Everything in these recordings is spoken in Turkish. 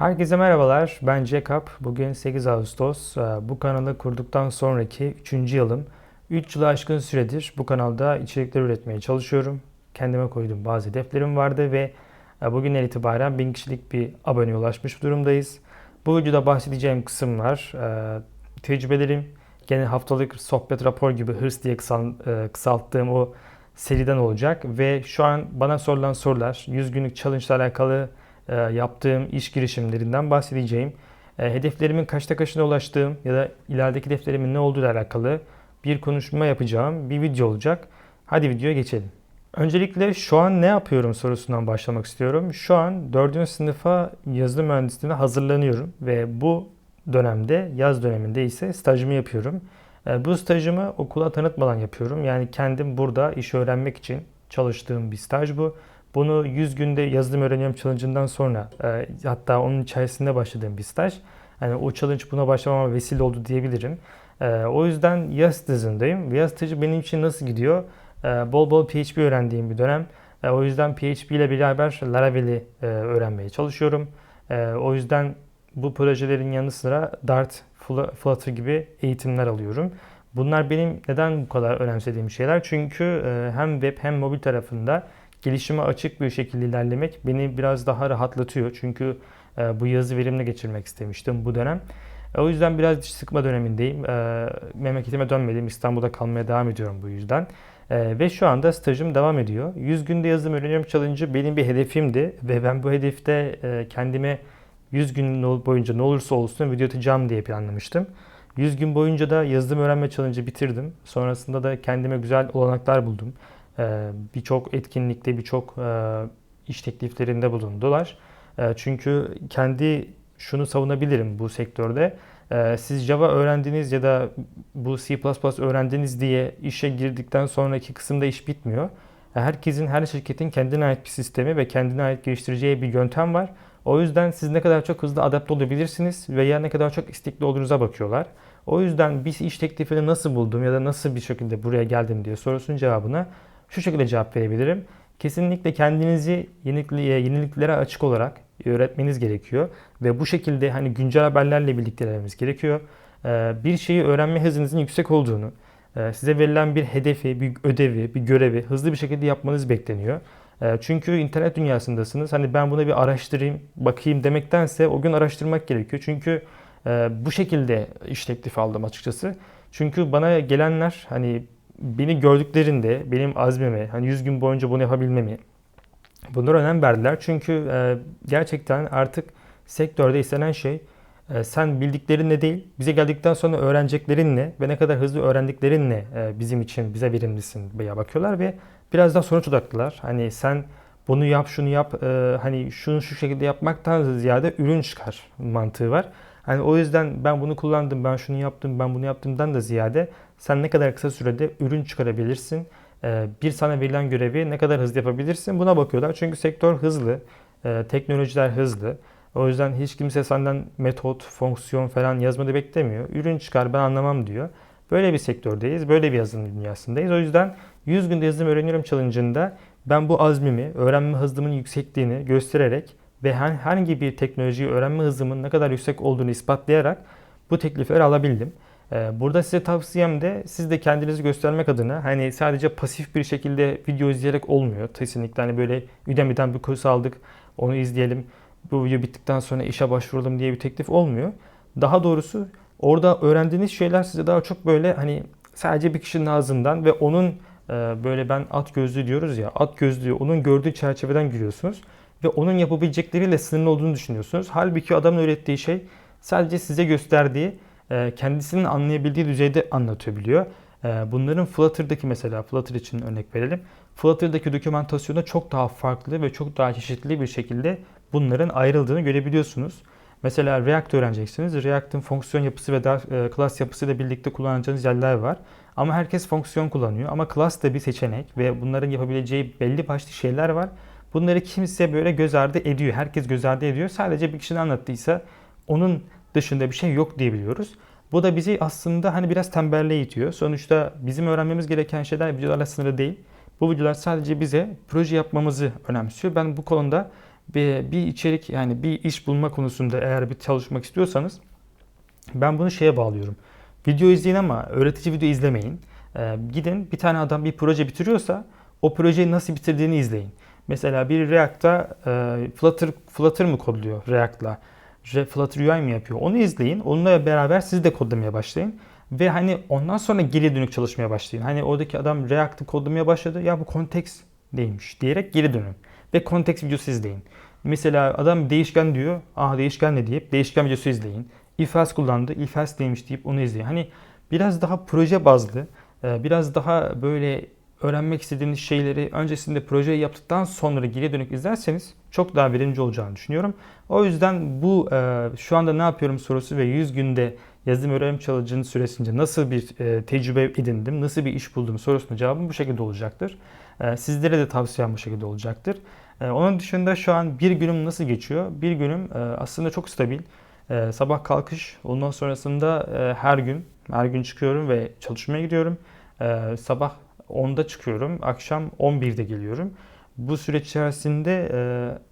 Herkese merhabalar. Ben Jacob. Bugün 8 Ağustos. Ee, Bu kanalı kurduktan sonraki 3. yılım. 3 yılı aşkın süredir bu kanalda içerikler üretmeye çalışıyorum. Kendime koyduğum bazı hedeflerim vardı ve e, bugünden itibaren 1000 kişilik bir aboneye ulaşmış durumdayız. Bu videoda bahsedeceğim kısımlar e, tecrübelerim, gene haftalık sohbet rapor gibi hırs diye e, kısalttığım o seriden olacak ve şu an bana sorulan sorular 100 günlük challenge ile alakalı yaptığım iş girişimlerinden bahsedeceğim. E, hedeflerimin kaçta kaçına ulaştığım ya da ilerideki hedeflerimin ne olduğu ile alakalı bir konuşma yapacağım bir video olacak. Hadi videoya geçelim. Öncelikle şu an ne yapıyorum sorusundan başlamak istiyorum. Şu an 4. sınıfa yazılım mühendisliğine hazırlanıyorum ve bu dönemde yaz döneminde ise stajımı yapıyorum. E, Bu stajımı okula tanıtmadan yapıyorum. Yani kendim burada iş öğrenmek için çalıştığım bir staj bu. Bunu 100 günde yazılım öğreniyorum challenge'ından sonra e, hatta onun içerisinde başladığım bir staj. Yani o challenge buna başlamama vesile oldu diyebilirim. E, o yüzden yaz stajındayım. Yaz stajı benim için nasıl gidiyor? E, bol bol PHP öğrendiğim bir dönem. E, o yüzden PHP ile beraber Laravel'i e, öğrenmeye çalışıyorum. E, o yüzden bu projelerin yanı sıra Dart, Fl- Flutter gibi eğitimler alıyorum. Bunlar benim neden bu kadar önemsediğim şeyler? Çünkü e, hem web hem mobil tarafında gelişime açık bir şekilde ilerlemek beni biraz daha rahatlatıyor. Çünkü e, bu yazı verimli geçirmek istemiştim bu dönem. E, o yüzden biraz diş sıkma dönemindeyim. E, memleketime dönmedim. İstanbul'da kalmaya devam ediyorum bu yüzden. Ve şu anda stajım devam ediyor. 100 günde yazılım öğreniyorum challenge'ı benim bir hedefimdi. Ve ben bu hedefte kendime 100 gün boyunca ne olursa olsun video atacağım diye planlamıştım. 100 gün boyunca da yazılım öğrenme challenge'ı bitirdim. Sonrasında da kendime güzel olanaklar buldum. Ee, Birçok etkinlikte, birçok e, iş tekliflerinde bulundular. E, Çünkü kendi şunu savunabilirim bu sektörde. E, Siz Java öğrendiniz ya da bu C++ öğrendiniz diye işe girdikten sonraki kısımda iş bitmiyor. Herkesin, her şirketin kendine ait bir sistemi ve kendine ait geliştireceği bir yöntem var. O yüzden siz ne kadar çok hızlı adapte olabilirsiniz veya ne kadar çok istekli olduğunuza bakıyorlar. O yüzden bir iş teklifini nasıl buldum ya da nasıl bir şekilde buraya geldim diye sorusunun cevabına şu şekilde cevap verebilirim. Kesinlikle kendinizi yenilikliğe, yeniliklere açık olarak öğretmeniz gerekiyor. Ve bu şekilde hani güncel haberlerle birlikte ilerlememiz gerekiyor. Ee, Bir şeyi öğrenme hızınızın yüksek olduğunu, e, size verilen bir hedefi, bir ödevi, bir görevi hızlı bir şekilde yapmanız bekleniyor. E, Çünkü internet dünyasındasınız. Hani ben buna bir araştırayım, bakayım demektense o gün araştırmak gerekiyor. Çünkü e, bu şekilde iş teklifi aldım açıkçası. Çünkü bana gelenler hani beni gördüklerinde benim azmime, hani 100 gün boyunca bunu yapabilmemi bunlara önem verdiler. Çünkü e, gerçekten artık sektörde istenen şey e, sen bildiklerinle değil, bize geldikten sonra öğreneceklerinle ve ne kadar hızlı öğrendiklerinle e, bizim için bize verimlisin veya bakıyorlar ve biraz daha sonuç odaklılar. Hani sen bunu yap, şunu yap, e, hani şunu şu şekilde yapmaktan ziyade ürün çıkar mantığı var. Hani o yüzden ben bunu kullandım, ben şunu yaptım, ben bunu yaptımdan da ziyade sen ne kadar kısa sürede ürün çıkarabilirsin, bir sana verilen görevi ne kadar hızlı yapabilirsin buna bakıyorlar. Çünkü sektör hızlı, teknolojiler hızlı. O yüzden hiç kimse senden metot, fonksiyon falan yazmanı beklemiyor. Ürün çıkar ben anlamam diyor. Böyle bir sektördeyiz, böyle bir yazılım dünyasındayız. O yüzden 100 günde yazılım öğreniyorum challenge'ında ben bu azmimi, öğrenme hızımın yüksekliğini göstererek ve her- herhangi bir teknolojiyi öğrenme hızımın ne kadar yüksek olduğunu ispatlayarak bu teklifleri alabildim. Ee, Burada size tavsiyem de siz de kendinizi göstermek adına hani sadece pasif bir şekilde video izleyerek olmuyor. Kesinlikle hani böyle Udemy'den bir kurs aldık onu izleyelim. Bu video bittikten sonra işe başvuralım diye bir teklif olmuyor. Daha doğrusu orada öğrendiğiniz şeyler size daha çok böyle hani sadece bir kişinin ağzından ve onun e, böyle ben at gözlü diyoruz ya at gözlüğü onun gördüğü çerçeveden giriyorsunuz ve onun yapabilecekleriyle sınırlı olduğunu düşünüyorsunuz. Halbuki adamın öğrettiği şey sadece size gösterdiği e, kendisinin anlayabildiği düzeyde anlatabiliyor. E, Bunların Flutter'daki mesela Flutter için örnek verelim. Flutter'daki dokümantasyonda çok daha farklı ve çok daha çeşitli bir şekilde bunların ayrıldığını görebiliyorsunuz. Mesela React öğreneceksiniz. React'ın fonksiyon yapısı ve e, class yapısıyla birlikte kullanacağınız yerler var. Ama herkes fonksiyon kullanıyor. Ama class da bir seçenek ve bunların yapabileceği belli başlı şeyler var. Bunları kimse böyle göz ardı ediyor. Herkes göz ardı ediyor. Sadece bir kişinin anlattıysa onun dışında bir şey yok diyebiliyoruz. Bu da bizi aslında hani biraz tembelliğe itiyor. Sonuçta bizim öğrenmemiz gereken şeyler videolarla sınırlı değil. Bu videolar sadece bize proje yapmamızı önemsiyor. Ben bu konuda bir, bir içerik yani bir iş bulma konusunda eğer bir çalışmak istiyorsanız ben bunu şeye bağlıyorum. Video izleyin ama öğretici video izlemeyin. Ee, gidin bir tane adam bir proje bitiriyorsa o projeyi nasıl bitirdiğini izleyin. Mesela bir React'ta e, Flutter, Flutter mı kodluyor React'la? Flutter UI mi yapıyor? Onu izleyin. Onunla beraber siz de kodlamaya başlayın. Ve hani ondan sonra geri dönük çalışmaya başlayın. Hani oradaki adam React'ı kodlamaya başladı. Ya bu konteks neymiş diyerek geri dönün. Ve konteks videosu izleyin. Mesela adam değişken diyor. Aa değişken ne deyip değişken videosu izleyin. If else kullandı. If else neymiş deyip onu izleyin. Hani biraz daha proje bazlı, e, biraz daha böyle öğrenmek istediğiniz şeyleri öncesinde projeyi yaptıktan sonra geri dönük izlerseniz çok daha verimli olacağını düşünüyorum. O yüzden bu e, şu anda ne yapıyorum sorusu ve 100 günde yazılım öğrenim challenge'ın süresince nasıl bir e, tecrübe edindim, nasıl bir iş buldum sorusunun cevabım bu şekilde olacaktır. E, sizlere de tavsiyem bu şekilde olacaktır. Onun dışında şu an bir günüm nasıl geçiyor? Bir günüm aslında çok stabil. Sabah kalkış, ondan sonrasında her gün, her gün çıkıyorum ve çalışmaya gidiyorum. Sabah 10'da çıkıyorum, akşam 11'de geliyorum. Bu süreç içerisinde e,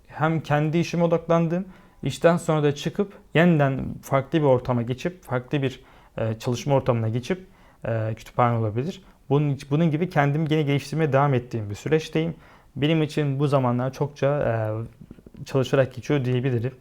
hem kendi işime odaklandım, işten sonra da çıkıp yeniden farklı bir ortama geçip, farklı bir e, çalışma ortamına geçip e, kütüphane olabilir. Bunun, bunun gibi kendimi yine geliştirmeye devam ettiğim bir süreçteyim. Benim için bu zamanlar çokça çalışarak geçiyor diyebilirim.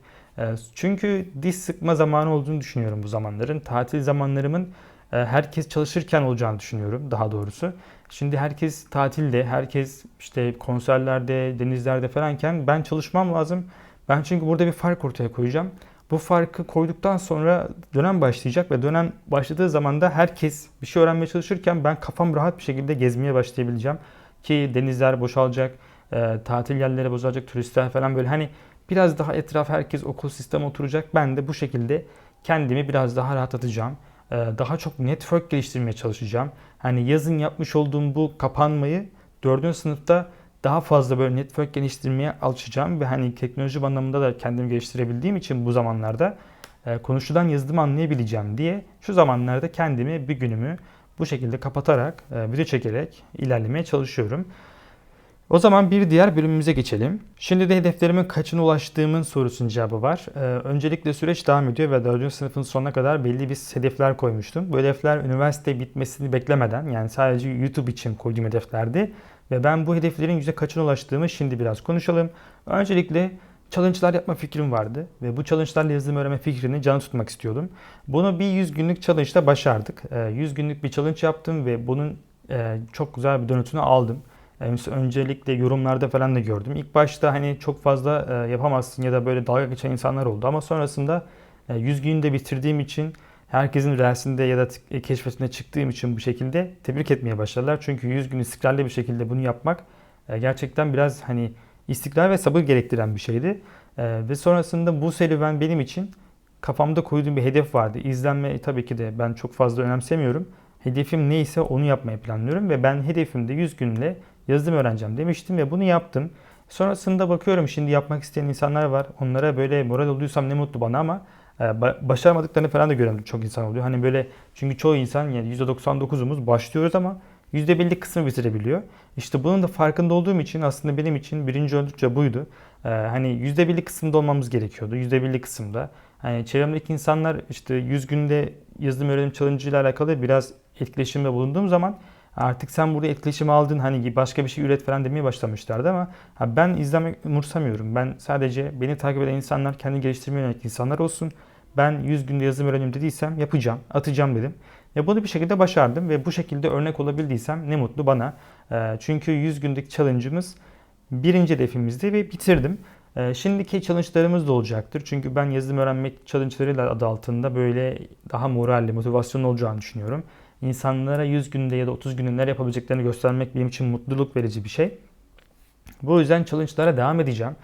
Çünkü diş sıkma zamanı olduğunu düşünüyorum bu zamanların. Tatil zamanlarımın herkes çalışırken olacağını düşünüyorum daha doğrusu. Şimdi herkes tatilde, herkes işte konserlerde, denizlerde falanken ben çalışmam lazım. Ben çünkü burada bir fark ortaya koyacağım. Bu farkı koyduktan sonra dönem başlayacak ve dönem başladığı zaman da herkes bir şey öğrenmeye çalışırken ben kafam rahat bir şekilde gezmeye başlayabileceğim. Ki denizler boşalacak, e, tatil yerleri boşalacak, turistler falan böyle hani biraz daha etraf herkes okul sistemi oturacak. Ben de bu şekilde kendimi biraz daha rahatlatacağım. E, daha çok network geliştirmeye çalışacağım. Hani yazın yapmış olduğum bu kapanmayı 4. sınıfta daha fazla böyle network geliştirmeye alışacağım ve hani teknoloji anlamında da kendimi geliştirebildiğim için bu zamanlarda e, konuşulan yazılımı anlayabileceğim diye şu zamanlarda kendimi bir günümü bu şekilde kapatarak, e, video çekerek ilerlemeye çalışıyorum. O zaman bir diğer bölümümüze geçelim. Şimdi de hedeflerimin kaçına ulaştığımın sorusunun cevabı var. Ee, öncelikle süreç devam ediyor ve 4. sınıfın sonuna kadar belli bir hedefler koymuştum. Bu hedefler üniversite bitmesini beklemeden yani sadece YouTube için koyduğum hedeflerdi. Ve ben bu hedeflerin yüzde kaçına ulaştığımı şimdi biraz konuşalım. Öncelikle challenge'lar yapma fikrim vardı ve bu challenge'larla yazılım öğrenme fikrini canlı tutmak istiyordum. Bunu bir 100 günlük challenge'da başardık. 100 ee, günlük bir challenge yaptım ve bunun e, çok güzel bir dönütünü aldım. Öncelikle yorumlarda falan da gördüm. İlk başta hani çok fazla e, yapamazsın ya da böyle dalga geçen insanlar oldu ama sonrasında 100 e, günde bitirdiğim için herkesin reelsinde ya da e, keşfetine çıktığım için bu şekilde tebrik etmeye başladılar. Çünkü 100 gün istikrarlı bir şekilde bunu yapmak gerçekten biraz hani istikrar ve sabır gerektiren bir şeydi. Ve sonrasında bu serüven benim için kafamda koyduğum bir hedef vardı. İzlenme tabii ki de ben çok fazla önemsemiyorum. Hedefim neyse onu yapmayı planlıyorum ve ben hedefimde 100 günle yazılım öğreneceğim demiştim ve bunu yaptım. Sonrasında bakıyorum şimdi yapmak isteyen insanlar var. Onlara böyle moral oluyorsam ne mutlu bana ama e, başaramadıklarını falan da gören çok insan oluyor. Hani böyle çünkü çoğu insan yani %99'umuz başlıyoruz ama %50 kısmı bitirebiliyor. İşte bunun da farkında olduğum için aslında benim için birinci ölçütçe buydu. Ee, hani %50 kısımda olmamız gerekiyordu. %50 kısımda. Hani çevremdeki insanlar işte 100 günde yazılım öğrenim challenge ile alakalı biraz etkileşimde bulunduğum zaman Artık sen burada etkileşim aldın hani başka bir şey üret falan demeye başlamışlardı ama ben izlemek umursamıyorum. Ben sadece beni takip eden insanlar kendi geliştirmeye yönelik insanlar olsun. Ben 100 günde yazılım öğreniyorum dediysem yapacağım, atacağım dedim. Ve bunu bir şekilde başardım ve bu şekilde örnek olabildiysem ne mutlu bana. Çünkü 100 günlük challenge'ımız birinci hedefimizdi ve bitirdim. Şimdiki challenge'larımız da olacaktır. Çünkü ben yazılım öğrenmek challenge'ları adı altında böyle daha moralli, motivasyonlu olacağını düşünüyorum insanlara 100 günde ya da 30 günde neler yapabileceklerini göstermek benim için mutluluk verici bir şey. Bu yüzden challenge'lara devam edeceğim.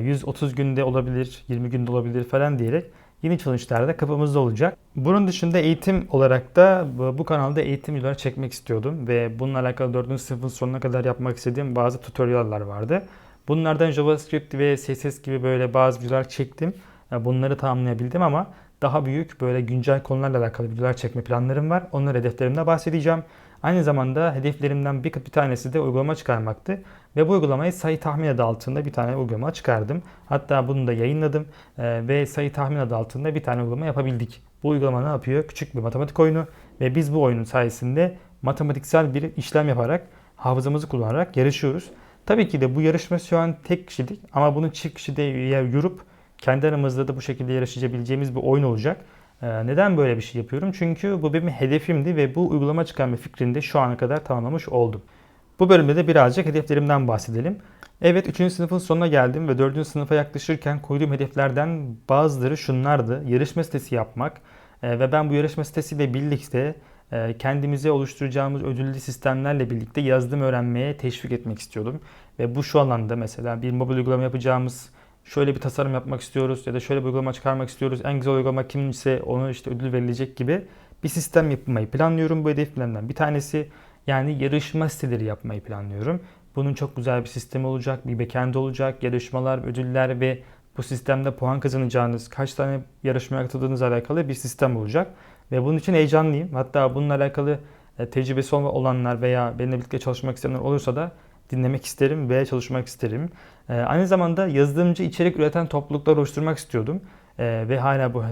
130 ee, günde olabilir, 20 günde olabilir falan diyerek yeni challenge'lar da kapımızda olacak. Bunun dışında eğitim olarak da bu kanalda eğitim videoları çekmek istiyordum ve bununla alakalı 4. sınıfın sonuna kadar yapmak istediğim bazı tutorial'lar vardı. Bunlardan JavaScript ve CSS gibi böyle bazı videolar çektim. Bunları tamamlayabildim ama daha büyük böyle güncel konularla alakalı videolar çekme planlarım var. Onlar hedeflerimde bahsedeceğim. Aynı zamanda hedeflerimden bir, bir tanesi de uygulama çıkarmaktı. Ve bu uygulamayı sayı tahmin adı altında bir tane uygulama çıkardım. Hatta bunu da yayınladım e, ve sayı tahmin adı altında bir tane uygulama yapabildik. Bu uygulama ne yapıyor? Küçük bir matematik oyunu ve biz bu oyunun sayesinde matematiksel bir işlem yaparak hafızamızı kullanarak yarışıyoruz. Tabii ki de bu yarışma şu an tek kişilik ama bunu çift kişide yurup kendi aramızda da bu şekilde yarışabileceğimiz bir oyun olacak. Ee, neden böyle bir şey yapıyorum? Çünkü bu benim hedefimdi ve bu uygulama çıkarma fikrini de şu ana kadar tamamlamış oldum. Bu bölümde de birazcık hedeflerimden bahsedelim. Evet 3. sınıfın sonuna geldim ve 4. sınıfa yaklaşırken koyduğum hedeflerden bazıları şunlardı. Yarışma sitesi yapmak ee, ve ben bu yarışma sitesiyle birlikte e, kendimize oluşturacağımız ödüllü sistemlerle birlikte yazılım öğrenmeye teşvik etmek istiyordum. Ve bu şu alanda mesela bir mobil uygulama yapacağımız şöyle bir tasarım yapmak istiyoruz ya da şöyle bir uygulama çıkarmak istiyoruz. En güzel uygulama kimse onu işte ödül verilecek gibi bir sistem yapmayı planlıyorum. Bu hedeflerimden bir tanesi yani yarışma siteleri yapmayı planlıyorum. Bunun çok güzel bir sistemi olacak, bir backend olacak, yarışmalar, ödüller ve bu sistemde puan kazanacağınız, kaç tane yarışmaya katıldığınızla alakalı bir sistem olacak. Ve bunun için heyecanlıyım. Hatta bununla alakalı e, tecrübesi olanlar veya benimle birlikte çalışmak isteyenler olursa da dinlemek isterim ve çalışmak isterim. E, aynı zamanda yazılımcı içerik üreten topluluklar oluşturmak istiyordum. E, ve hala bu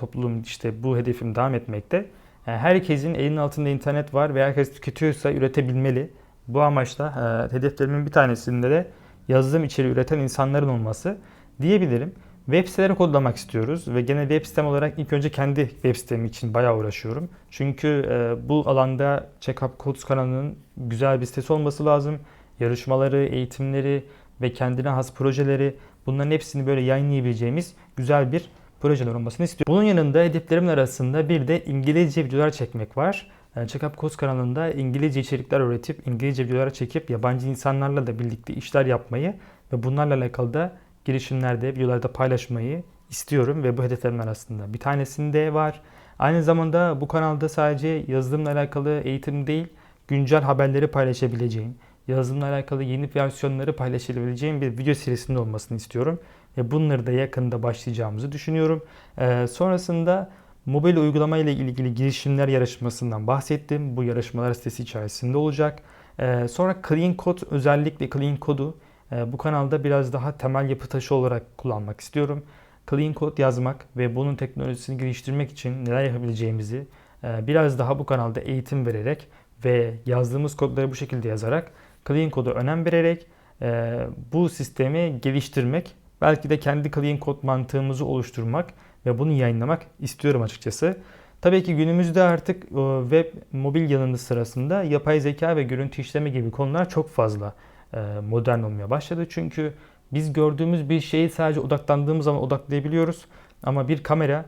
topluluğum işte bu hedefim devam etmekte. Herkesin elinin altında internet var ve herkes tüketiyorsa üretebilmeli. Bu amaçla hedeflerimin bir tanesinde de yazılım içeriği üreten insanların olması diyebilirim. Web siteleri kodlamak istiyoruz ve gene web sitem olarak ilk önce kendi web sitemi için bayağı uğraşıyorum. Çünkü e, bu alanda Checkup Codes kanalının güzel bir sitesi olması lazım. Yarışmaları, eğitimleri ve kendine has projeleri bunların hepsini böyle yayınlayabileceğimiz güzel bir projeler olmasını istiyorum. Bunun yanında hedeflerimin arasında bir de İngilizce videolar çekmek var. E, Checkup Codes kanalında İngilizce içerikler üretip, İngilizce videolar çekip yabancı insanlarla da birlikte işler yapmayı ve bunlarla alakalı da girişimlerde, videolarda paylaşmayı istiyorum ve bu hedeflerim arasında bir tanesinde var. Aynı zamanda bu kanalda sadece yazılımla alakalı eğitim değil, güncel haberleri paylaşabileceğim, yazılımla alakalı yeni versiyonları paylaşabileceğim bir video serisinde olmasını istiyorum. Ve bunları da yakında başlayacağımızı düşünüyorum. Ee, sonrasında mobil uygulama ile ilgili girişimler yarışmasından bahsettim. Bu yarışmalar sitesi içerisinde olacak. Ee, sonra Clean Code özellikle Clean Code'u ee, bu kanalda biraz daha temel yapı taşı olarak kullanmak istiyorum. Clean Code yazmak ve bunun teknolojisini geliştirmek için neler yapabileceğimizi e, biraz daha bu kanalda eğitim vererek ve yazdığımız kodları bu şekilde yazarak Clean Code'a önem vererek e, bu sistemi geliştirmek, belki de kendi Clean Code mantığımızı oluşturmak ve bunu yayınlamak istiyorum açıkçası. Tabii ki günümüzde artık web mobil yanında sırasında yapay zeka ve görüntü işleme gibi konular çok fazla e, modern olmaya başladı. Çünkü biz gördüğümüz bir şeyi sadece odaklandığımız zaman odaklayabiliyoruz. Ama bir kamera e,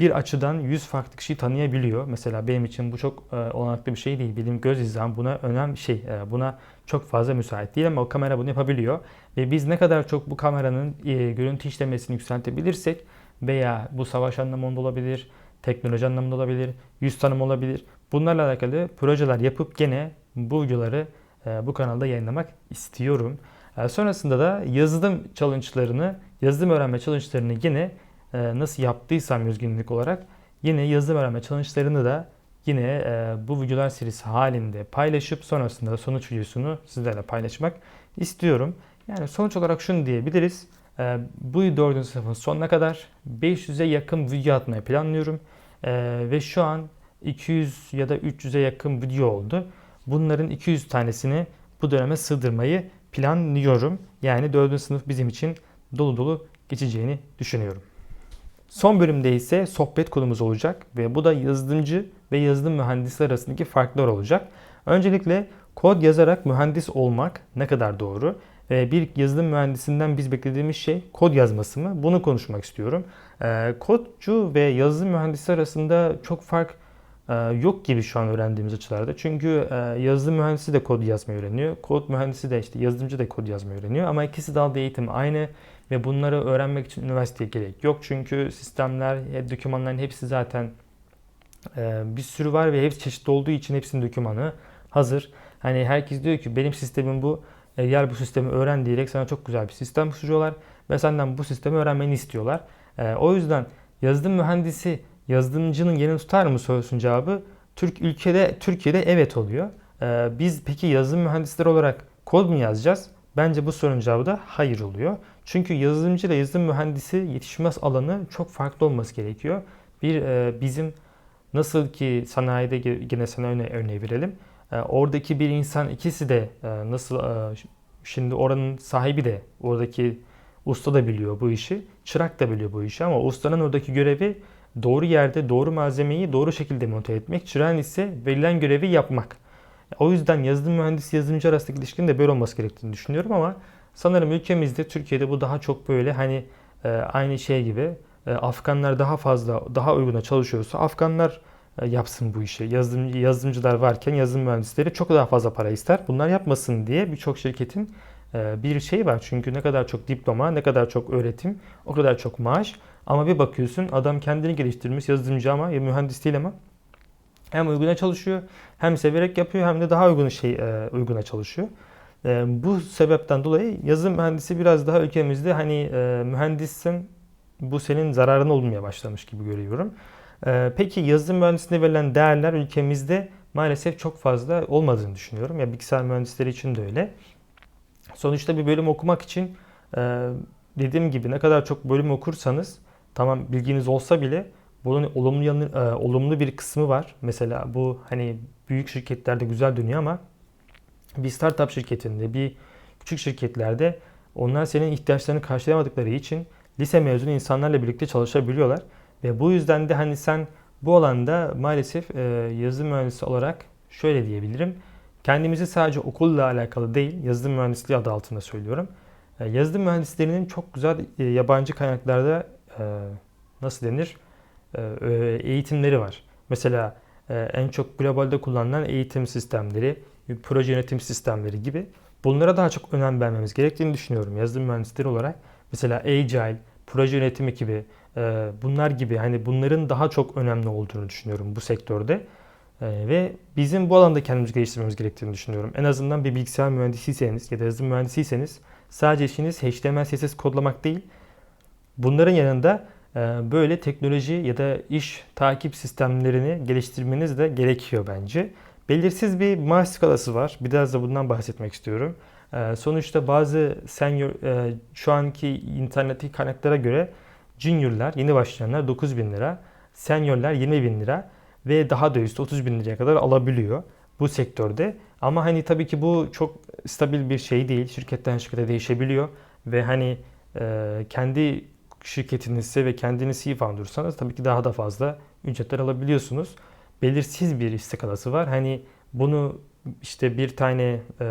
bir açıdan 100 farklı kişiyi tanıyabiliyor. Mesela benim için bu çok e, olanaklı bir şey değil. Benim göz hizam buna önemli bir şey. Buna çok fazla müsait değil ama o kamera bunu yapabiliyor. Ve biz ne kadar çok bu kameranın görüntü işlemesini yükseltebilirsek veya bu savaş anlamında olabilir, teknoloji anlamında olabilir, yüz tanım olabilir. Bunlarla alakalı projeler yapıp gene bu videoları e, bu kanalda yayınlamak istiyorum. E, sonrasında da yazılım challenge'larını, yazılım öğrenme challenge'larını yine e, nasıl yaptıysam yüzgünlük olarak yine yazılım öğrenme challenge'larını da yine bu videolar serisi halinde paylaşıp sonrasında da sonuç videosunu sizlerle paylaşmak istiyorum. Yani sonuç olarak şunu diyebiliriz. Bu 4. sınıfın sonuna kadar 500'e yakın video atmayı planlıyorum. Ve şu an 200 ya da 300'e yakın video oldu. Bunların 200 tanesini bu döneme sığdırmayı planlıyorum. Yani 4. sınıf bizim için dolu dolu geçeceğini düşünüyorum. Son bölümde ise sohbet konumuz olacak ve bu da yazılımcı ve yazılım mühendisi arasındaki farklar olacak. Öncelikle kod yazarak mühendis olmak ne kadar doğru? Ve bir yazılım mühendisinden biz beklediğimiz şey kod yazması mı? Bunu konuşmak istiyorum. Kodcu ve yazılım mühendisi arasında çok fark ee, yok gibi şu an öğrendiğimiz açılarda. Çünkü e, yazılım mühendisi de kod yazmayı öğreniyor. Kod mühendisi de işte yazılımcı da kod yazmayı öğreniyor. Ama ikisi dalda eğitim aynı ve bunları öğrenmek için üniversiteye gerek yok. Çünkü sistemler, dokümanların hepsi zaten e, bir sürü var ve hepsi çeşitli olduğu için hepsinin dokümanı hazır. Hani herkes diyor ki benim sistemim bu. E, gel bu sistemi öğren diyerek sana çok güzel bir sistem sunuyorlar ve senden bu sistemi öğrenmeni istiyorlar. O yüzden yazılım mühendisi yazılımcının yerini tutar mı sorusunun cevabı Türk ülkede Türkiye'de evet oluyor. Biz peki yazılım mühendisleri olarak kod mu yazacağız? Bence bu sorunun cevabı da hayır oluyor. Çünkü yazılımcı ile yazılım mühendisi yetişmez alanı çok farklı olması gerekiyor. Bir e, bizim nasıl ki sanayide gene sana örne örneği verelim. E, oradaki bir insan ikisi de e, nasıl e, şimdi oranın sahibi de oradaki usta da biliyor bu işi. Çırak da biliyor bu işi ama ustanın oradaki görevi doğru yerde doğru malzemeyi doğru şekilde monte etmek. Çırağın ise verilen görevi yapmak. O yüzden yazılım mühendisi yazılımcı arasındaki ilişkinin de böyle olması gerektiğini düşünüyorum ama sanırım ülkemizde Türkiye'de bu daha çok böyle hani e, aynı şey gibi e, Afganlar daha fazla daha uyguna çalışıyorsa Afganlar e, yapsın bu işi. Yazılım, yazılımcılar varken yazılım mühendisleri çok daha fazla para ister. Bunlar yapmasın diye birçok şirketin e, bir şey var. Çünkü ne kadar çok diploma, ne kadar çok öğretim, o kadar çok maaş. Ama bir bakıyorsun adam kendini geliştirmiş yazılımcı ama ya mühendis değil ama hem uyguna çalışıyor, hem severek yapıyor hem de daha uygun şey e, uyguna çalışıyor. E, bu sebepten dolayı yazılım mühendisi biraz daha ülkemizde hani e, mühendissin bu senin zararına olmaya başlamış gibi görüyorum. E, peki yazılım mühendisliğine verilen değerler ülkemizde maalesef çok fazla olmadığını düşünüyorum. Ya bilgisayar mühendisleri için de öyle. Sonuçta bir bölüm okumak için e, dediğim gibi ne kadar çok bölüm okursanız tamam bilginiz olsa bile bunun olumlu yanı, e, olumlu bir kısmı var. Mesela bu hani büyük şirketlerde güzel dönüyor ama bir startup şirketinde, bir küçük şirketlerde onlar senin ihtiyaçlarını karşılayamadıkları için lise mezunu insanlarla birlikte çalışabiliyorlar. Ve bu yüzden de hani sen bu alanda maalesef e, yazılım mühendisi olarak şöyle diyebilirim. Kendimizi sadece okulla alakalı değil, yazılım mühendisliği adı altında söylüyorum. E, yazılım mühendislerinin çok güzel e, yabancı kaynaklarda e, nasıl denir? E, e, eğitimleri var. Mesela e, en çok globalde kullanılan eğitim sistemleri, proje yönetim sistemleri gibi. Bunlara daha çok önem vermemiz gerektiğini düşünüyorum yazılım mühendisleri olarak. Mesela Agile, proje yönetimi gibi e, bunlar gibi hani bunların daha çok önemli olduğunu düşünüyorum bu sektörde. Ve bizim bu alanda kendimizi geliştirmemiz gerektiğini düşünüyorum. En azından bir bilgisayar mühendisiyseniz ya da yazılım mühendisiyseniz sadece işiniz HTML, CSS kodlamak değil. Bunların yanında böyle teknoloji ya da iş takip sistemlerini geliştirmeniz de gerekiyor bence. Belirsiz bir maaş skalası var. Biraz da bundan bahsetmek istiyorum. Ee, sonuçta bazı senior, e, şu anki internetteki kaynaklara göre juniorlar, yeni başlayanlar 9 bin lira, seniorlar 20 bin lira ve daha da üstü 30 bin liraya kadar alabiliyor bu sektörde. Ama hani tabii ki bu çok stabil bir şey değil. Şirketten şirkete değişebiliyor ve hani e, kendi şirketinizse ve kendiniz iyi founder'sanız tabii ki daha da fazla ücretler alabiliyorsunuz belirsiz bir istikalası var. Hani bunu işte bir tane e,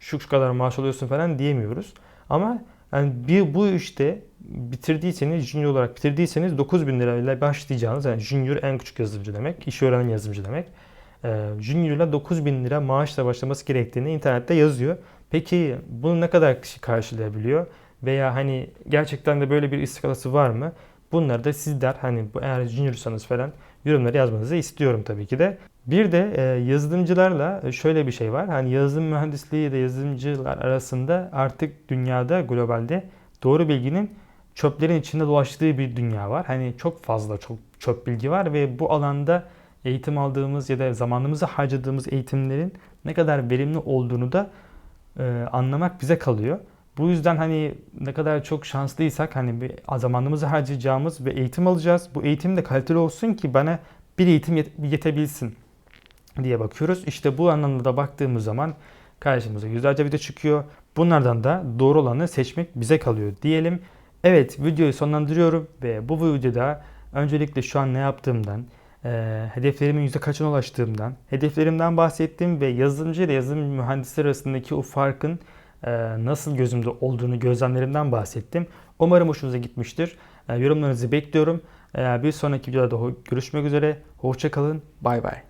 şu kadar maaş alıyorsun falan diyemiyoruz. Ama yani bir bu işte bitirdiyseniz, junior olarak bitirdiyseniz 9000 lirayla başlayacağınız, yani junior en küçük yazılımcı demek, iş öğrenen yazılımcı demek. E, junior ile 9000 lira maaşla başlaması gerektiğini internette yazıyor. Peki bunu ne kadar kişi karşılayabiliyor? Veya hani gerçekten de böyle bir istikalası var mı? Bunları da sizler hani eğer juniorsanız falan yorumları yazmanızı istiyorum tabii ki de. Bir de e, yazılımcılarla şöyle bir şey var. Hani yazılım mühendisliği da yazılımcılar arasında artık dünyada globalde doğru bilginin çöplerin içinde dolaştığı bir dünya var. Hani çok fazla çok çöp bilgi var ve bu alanda eğitim aldığımız ya da zamanımızı harcadığımız eğitimlerin ne kadar verimli olduğunu da e, anlamak bize kalıyor. Bu yüzden hani ne kadar çok şanslıysak hani bir zamanımızı harcayacağımız ve eğitim alacağız. Bu eğitim de kaliteli olsun ki bana bir eğitim yetebilsin diye bakıyoruz. İşte bu anlamda da baktığımız zaman karşımıza yüzlerce video çıkıyor. Bunlardan da doğru olanı seçmek bize kalıyor diyelim. Evet videoyu sonlandırıyorum ve bu videoda öncelikle şu an ne yaptığımdan, e, hedeflerimin yüzde kaçına ulaştığımdan, hedeflerimden bahsettim ve yazılımcı ile yazılım mühendisleri arasındaki o farkın nasıl gözümde olduğunu gözlemlerimden bahsettim. Umarım hoşunuza gitmiştir. E, yorumlarınızı bekliyorum. E, bir sonraki videoda görüşmek üzere. Hoşçakalın. Bay bay.